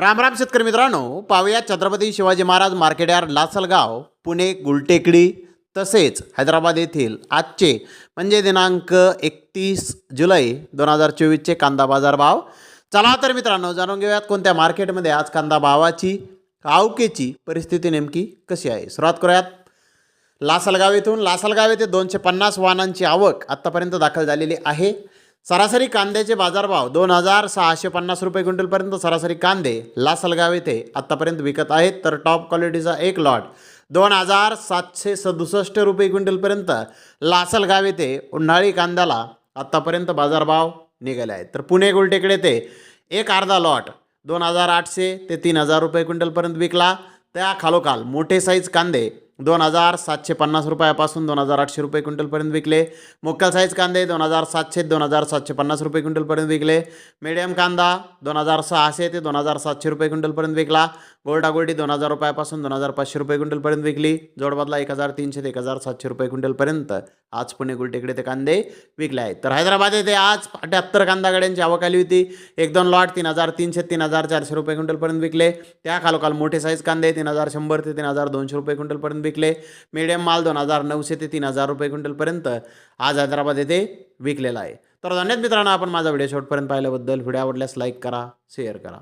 रामराम शेतकरी मित्रांनो पाहूया छत्रपती शिवाजी महाराज मार्केट यार्ड लासलगाव पुणे गुलटेकडी तसेच हैदराबाद येथील आजचे म्हणजे दिनांक एकतीस जुलै दोन हजार चोवीसचे कांदा बाजार भाव चला तर मित्रांनो जाणून घेऊयात कोणत्या मार्केटमध्ये आज कांदा भावाची आवकेची परिस्थिती नेमकी कशी आहे. सुरुवात करूयात. लासलगाव येथून लासलगाव येथे दोनशे पन्नास वाहनांची आवक आत्तापर्यंत दाखल झालेली आहे. सरासरी कांद्याचे बाजारभाव दोन हजार सहाशे पन्नास रुपये क्विंटलपर्यंत सरासरी कांदे लासलगाव येथे आत्तापर्यंत विकत आहेत. तर टॉप क्वालिटीचा एक लॉट दोन हजार सातशे सदुसष्ट रुपये क्विंटलपर्यंत लासलगाव येथे उन्हाळी कांद्याला आत्तापर्यंत बाजारभाव निघाले आहेत. तर पुणे गुलटेकडे ते एक अर्धा लॉट दोन हजार आठशे ते तीन हजार रुपये क्विंटलपर्यंत विकला. त्या खालोखाल मोठे साईज कांदे दोन हजार सातशे पन्नास रुपयापासून दोन हजार आठशे रुपये क्विंटलपर्यंत विकले. मुक्कल साईज कांदे दोन हजार सातशे दोन हजार सातशे पन्नास रुपये क्विंटलपर्यंत विकले. मिडियम कांदा दोन हजार सहाशे ते दोन हजार सातशे रुपये क्विंटलपर्यंत विकला. गोल्डा गोल्डी दोन हजार रुपयापासून दोन हजार पाचशे रुपये क्विंटलपर्यंत विकली. जोडबदला एक हजार तीनशे ते एक हजार सातशे रुपये क्विंटलपर्यंत. आज पुणे गुलटेकडे ते कांदे विकले आहेत. तर हैदराबाद येथे आज अठ्याहत्तर कांदा गाड्यांची आवक आली होती. एक दोन लॉट तीन हजार तीनशे तीन हजार चारशे रुपये क्विंटलपर्यंत विकले. त्या खालोखाल मोठे साईज कांदे तीन हजार शंभर ते तीन हजार दोनशे रुपये क्विंटलपर्यंत विकले. मीडियम माल दोन हजार नऊशे ते तीन हजार रुपये क्विंटलपर्यंत आज हैदराबाद येथे विकलेला आहे. तर धन्यवाद मित्रांनो आपण माझा व्हिडिओ शेवटपर्यंत पाहिल्याबद्दल. व्हिडिओ आवडल्यास लाईक करा शेअर करा.